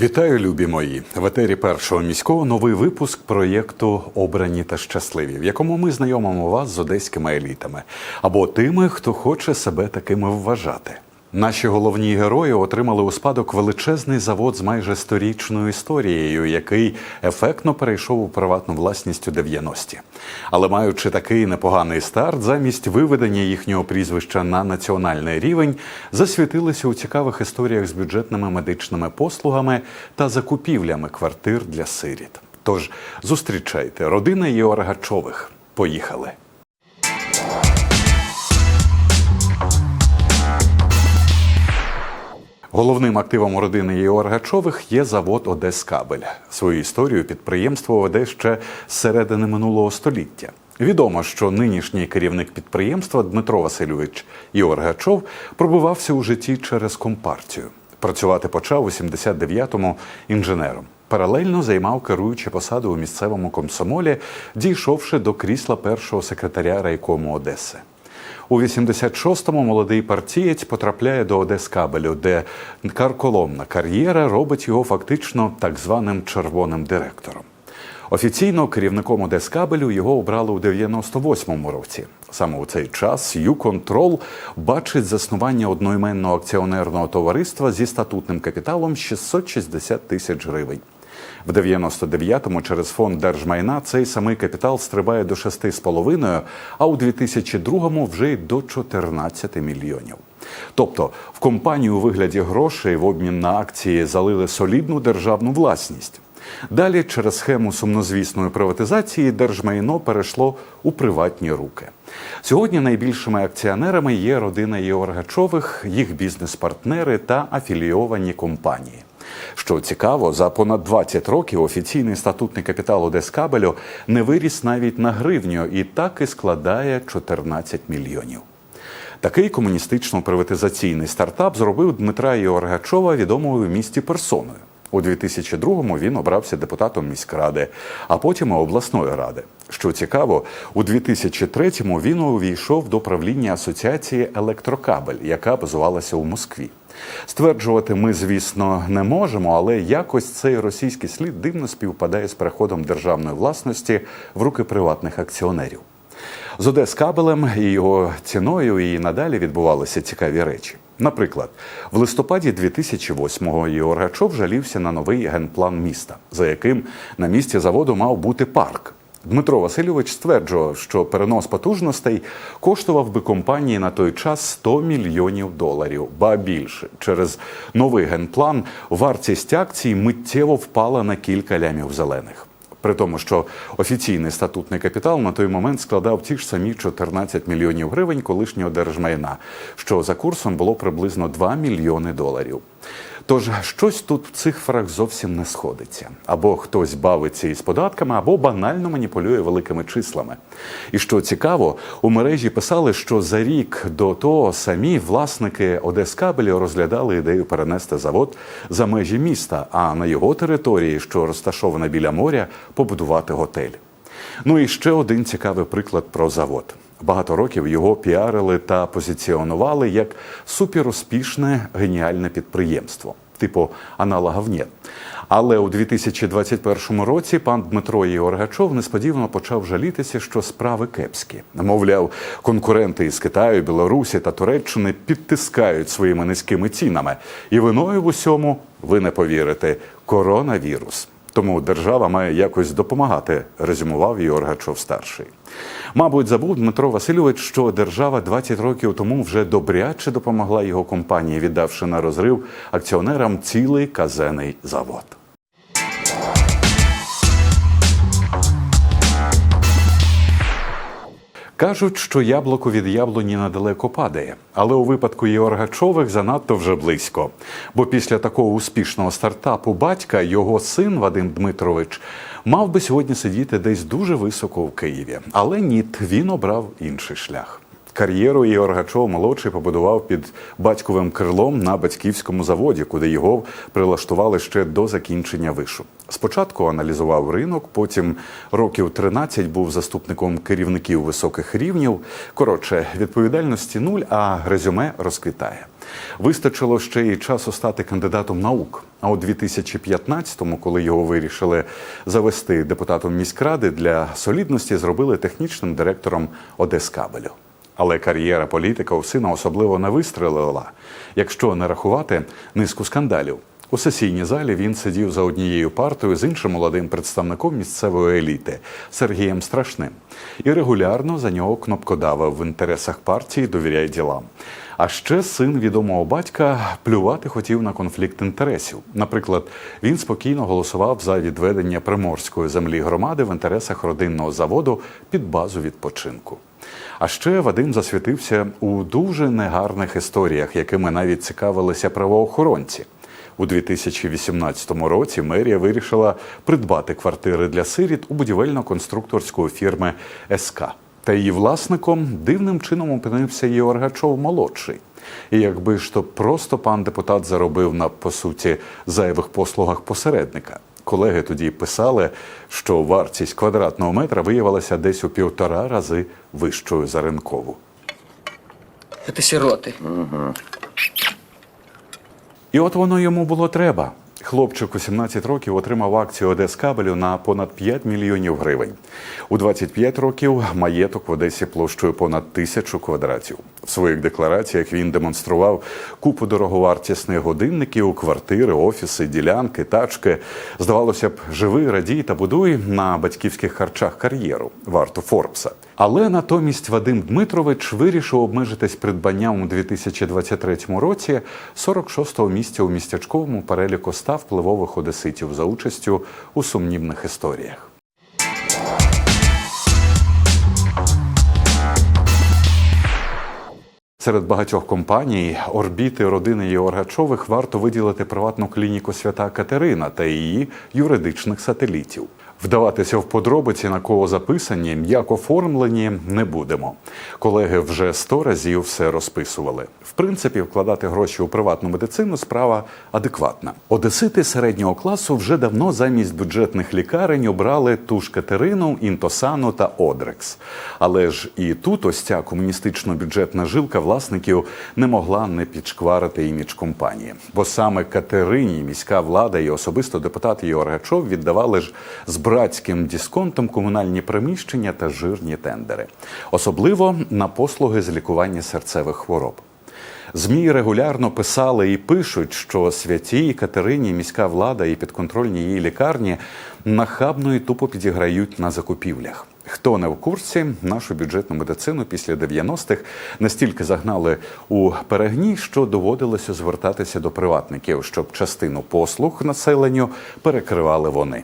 Вітаю, любі мої! В етері першого міського новий випуск проєкту Обрані та щасливі, в якому ми знайомимо вас з одеськими елітами або тими, хто хоче себе такими вважати. Наші головні герої отримали у спадок величезний завод з майже сторічною історією, який ефектно перейшов у приватну власність у 90-ті. Але маючи такий непоганий старт, замість виведення їхнього прізвища на національний рівень, засвітилися у цікавих історіях з бюджетними медичними послугами та закупівлями квартир для сиріт. Тож зустрічайте родина Єоргачових. Поїхали! Головним активом родини Єоргачових є завод Одескабель. Свою історію підприємство веде ще з середини минулого століття. Відомо, що нинішній керівник підприємства Дмитро Васильович Єоргачов пробивався у житті через компартію. Працювати почав у 79-му інженером. Паралельно займав керуючу посаду у місцевому комсомолі, дійшовши до крісла першого секретаря райкому Одеси. У 86-му молодий партієць потрапляє до Одескабелю, де карколомна кар'єра робить його фактично так званим червоним директором. Офіційно керівником Одескабелю його обрали у 98-му році. Саме у цей час «Юконтрол» бачить заснування одноіменного акціонерного товариства зі статутним капіталом 660 тисяч гривень. В 99-му через фонд держмайна цей самий капітал стрибає до 6,5, а у 2002-му вже й до 14 мільйонів. Тобто в компанію у вигляді грошей в обмін на акції залили солідну державну власність. Далі, через схему сумнозвісної приватизації, держмайно перейшло у приватні руки. Сьогодні найбільшими акціонерами є родина Єоргачових, їх бізнес-партнери та афілійовані компанії. Що цікаво, за понад 20 років офіційний статутний капітал Одескабелю не виріс навіть на гривню і так і складає 14 мільйонів. Такий комуністично-приватизаційний стартап зробив Дмитра Єоргачова відомою в місті персоною. У 2002-му він обрався депутатом міськради, а потім обласної ради. Що цікаво, у 2003-му він увійшов до правління асоціації Електрокабель, яка базувалася у Москві. Стверджувати ми, звісно, не можемо, але якось цей російський слід дивно співпадає з переходом державної власності в руки приватних акціонерів. З Одескабелем і його ціною і надалі відбувалися цікаві речі. Наприклад, в листопаді 2008-го Єоргачов жалівся на новий генплан міста, за яким на місці заводу мав бути парк. Дмитро Васильович стверджував, що перенос потужностей коштував би компанії на той час 100 мільйонів доларів, ба більше. Через новий генплан вартість акцій миттєво впала на кілька лямів зелених. При тому, що офіційний статутний капітал на той момент складав ті ж самі 14 мільйонів гривень колишнього держмайна, що за курсом було приблизно 2 мільйони доларів. Тож щось тут в цифрах зовсім не сходиться. Або хтось бавиться із податками, або банально маніпулює великими числами. І що цікаво, у мережі писали, що за рік до того самі власники Одескабелю розглядали ідею перенести завод за межі міста, а на його території, що розташована біля моря, побудувати готель. Ну і ще один цікавий приклад про завод. Багато років його піарили та позиціонували як суперуспішне геніальне підприємство, типу аналога ВНЕТ. Але у 2021 році пан Дмитро Єоргачов несподівано почав жалітися, що справи кепські. Мовляв, конкуренти із Китаю, Білорусі та Туреччини підтискають своїми низькими цінами. І виною в усьому, ви не повірите, коронавірус. Тому держава має якось допомагати, резюмував Йоргачов старший. Мабуть, забув Дмитро Васильович, що держава 20 років тому вже добряче допомогла його компанії, віддавши на розрив акціонерам цілий казений завод. Кажуть, що яблуко від яблуні надалеко падає, але у випадку Єоргачових занадто вже близько. Бо після такого успішного стартапу батька його син Вадим Дмитрович мав би сьогодні сидіти десь дуже високо в Києві. Але ні, він обрав інший шлях. Кар'єру Єоргачов молодший побудував під батьковим крилом на батьківському заводі, куди його прилаштували ще до закінчення вишу. Спочатку аналізував ринок, потім років 13 був заступником керівників високих рівнів. Коротше, відповідальності нуль, а резюме розквітає. Вистачило ще й часу стати кандидатом наук. А у 2015-му, коли його вирішили завести депутатом міськради, для солідності зробили технічним директором Одескабелю. Але кар'єра політика у сина особливо не вистрелила, якщо не рахувати низку скандалів. У сесійній залі він сидів за однією партою з іншим молодим представником місцевої еліти Сергієм Страшним і регулярно за нього кнопкодавив в інтересах партії довіряй ділам. А ще син відомого батька плювати хотів на конфлікт інтересів. Наприклад, він спокійно голосував за відведення приморської землі громади в інтересах родинного заводу під базу відпочинку. А ще Вадим засвітився у дуже негарних історіях, якими навіть цікавилися правоохоронці. У 2018 році мерія вирішила придбати квартири для сиріт у будівельно-конструкторської фірми СК. Та її власником дивним чином опинився Єоргачов молодший. І якби ж то просто пан депутат заробив на по суті зайвих послугах посередника. Колеги тоді писали, що вартість квадратного метра виявилася десь у півтора рази вищою за ринкову. Это сироты. І от воно йому було треба. Хлопчик у 17 років отримав акцію Одескабелю на понад 5 мільйонів гривень. У 25 років маєток в Одесі площею понад тисячу квадратів. В своїх деклараціях він демонстрував купу дороговартісних годинників, квартири, офіси, ділянки, тачки. Здавалося б, живи, радій та будуй на батьківських харчах кар'єру. Варто Форбса. Але натомість Вадим Дмитрович вирішив обмежитись придбанням у 2023 році 46-го місця у містячковому переліку ста впливових одеситів за участю у сумнівних історіях. Серед багатьох компаній орбіти родини Єоргачових варто виділити приватну клініку Свята Катерина та її юридичних сателітів. Вдаватися в подробиці, на кого записані, як оформлені, не будемо. Колеги вже сто разів все розписували. В принципі, вкладати гроші у приватну медицину справа адекватна. Одесити середнього класу вже давно замість бюджетних лікарень обрали ту ж Катерину, Інтосану та Одрекс. Але ж і тут ось ця комуністично-бюджетна жилка власників не могла не підшкварити імідж компанії. Бо саме Катерині міська влада і особисто депутат Єоргачов віддавали ж з братським дисконтом комунальні приміщення та жирні тендери, особливо на послуги з лікування серцевих хвороб. ЗМІ регулярно писали і пишуть, що святій Катерині міська влада і підконтрольні її лікарні нахабно і тупо підіграють на закупівлях. Хто не в курсі, нашу бюджетну медицину після 90-х настільки загнали у перегній, що доводилося звертатися до приватників, щоб частину послуг населенню перекривали вони.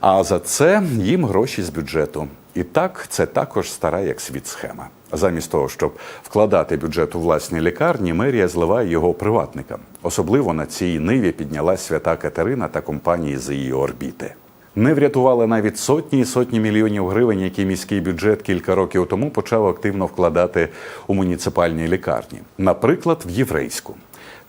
А за це їм гроші з бюджету. І так це також стара як світ схема. Замість того, щоб вкладати бюджет у власні лікарні, мерія зливає його приватникам. Особливо на цій ниві піднялась свята Катерина та компанії з її орбіти. Не врятували навіть сотні і сотні мільйонів гривень, які міський бюджет кілька років тому почав активно вкладати у муніципальні лікарні, наприклад, в єврейську.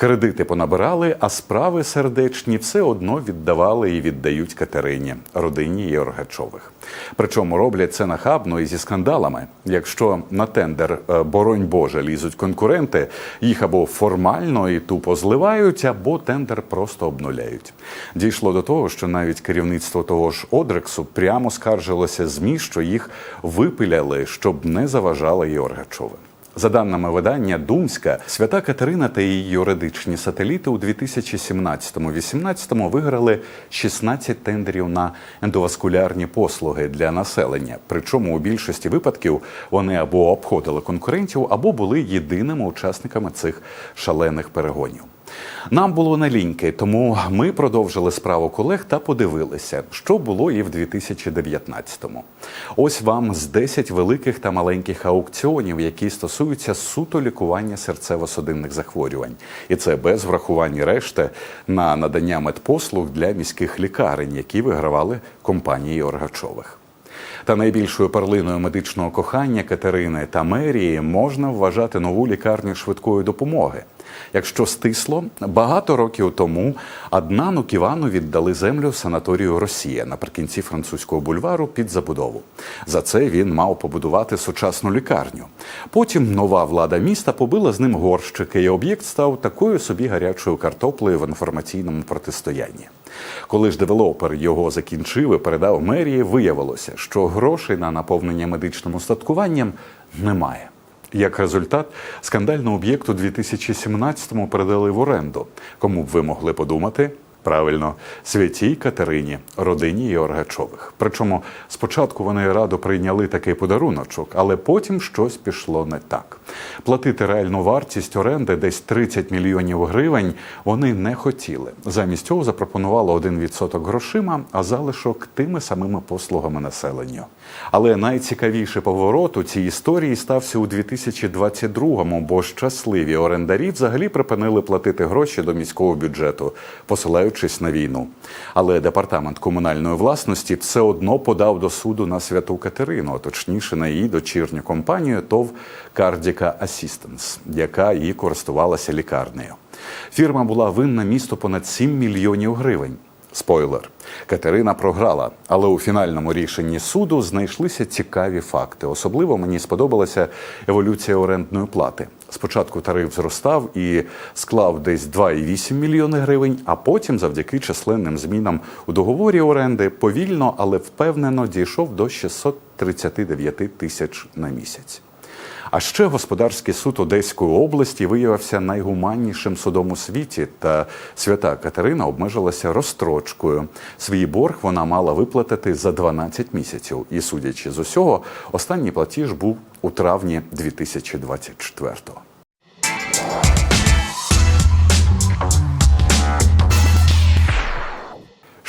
Кредити понабирали, а справи сердечні все одно віддавали і віддають Катерині, родині Єоргачових. Причому роблять це нахабно і зі скандалами. Якщо на тендер, е, боронь Боже, лізуть конкуренти, їх або формально і тупо зливають, або тендер просто обнуляють. Дійшло до того, що навіть керівництво того ж Одрексу прямо скаржилося ЗМІ, що їх випиляли, щоб не заважали Єоргачовим. За даними видання Думська, свята Катерина та її юридичні сателіти у 2017-2018 виграли 16 тендерів на ендоваскулярні послуги для населення. Причому у більшості випадків вони або обходили конкурентів, або були єдиними учасниками цих шалених перегонів. Нам було не ліньки, тому ми продовжили справу колег та подивилися, що було і в 2019-му. Ось вам з 10 великих та маленьких аукціонів, які стосуються суто лікування серцево-судинних захворювань, і це без врахування решти на надання медпослуг для міських лікарень, які вигравали компанії Оргачових. Та найбільшою перлиною медичного кохання Катерини та мерії можна вважати нову лікарню швидкої допомоги. Якщо стисло, багато років тому Аднану Ківану віддали землю санаторію Росія наприкінці французького бульвару під забудову. За це він мав побудувати сучасну лікарню. Потім нова влада міста побила з ним горщики, і об'єкт став такою собі гарячою картоплею в інформаційному протистоянні. Коли ж девелопер його закінчив і передав мерії, виявилося, що грошей на наповнення медичним устаткуванням немає. Як результат, скандального об'єкту 2017-му передали в оренду. Кому б ви могли подумати? Правильно, святій Катерині, родині Єоргачових. Причому спочатку вони радо прийняли такий подаруночок, але потім щось пішло не так. Платити реальну вартість оренди десь 30 мільйонів гривень вони не хотіли. Замість цього запропонували 1% грошима, а залишок тими самими послугами населенню. Але найцікавіший поворот у цій історії стався у 2022-му, бо щасливі орендарі взагалі припинили платити гроші до міського бюджету, посилаючись на війну. Але департамент комунальної власності все одно подав до суду на святу Катерину, а точніше на її дочірню компанію ТОВ Кардіка Асістенс, яка і користувалася лікарнею. Фірма була винна місту понад 7 мільйонів гривень. Спойлер, Катерина програла, але у фінальному рішенні суду знайшлися цікаві факти. Особливо мені сподобалася еволюція орендної плати. Спочатку тариф зростав і склав десь 2,8 мільйони гривень, а потім, завдяки численним змінам у договорі оренди, повільно, але впевнено дійшов до 639 тисяч на місяць. А ще господарський суд Одеської області виявився найгуманнішим судом у світі, та свята Катерина обмежилася розстрочкою. Свій борг вона мала виплатити за 12 місяців. І, судячи з усього, останній платіж був у травні 2024-го.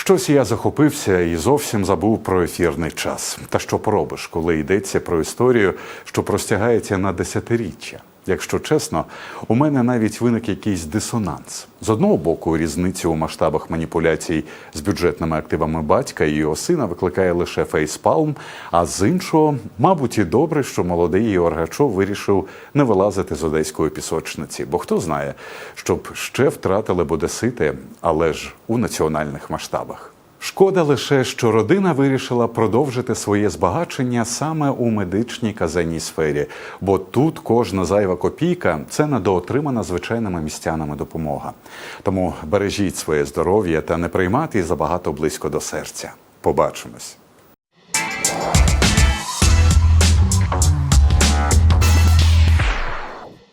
Щось я захопився і зовсім забув про ефірний час. Та що поробиш, коли йдеться про історію, що простягається на десятиріччя? Якщо чесно, у мене навіть виник якийсь дисонанс. З одного боку, різницю у масштабах маніпуляцій з бюджетними активами батька і його сина викликає лише фейспалм, а з іншого, мабуть, і добре, що молодий Оргачов вирішив не вилазити з одеської пісочниці, бо хто знає, щоб ще втратили б одесити, але ж у національних масштабах. Шкода лише, що родина вирішила продовжити своє збагачення саме у медичній казенній сфері, бо тут кожна зайва копійка це недоотримана звичайними містянами допомога. Тому бережіть своє здоров'я та не приймати забагато близько до серця. Побачимось.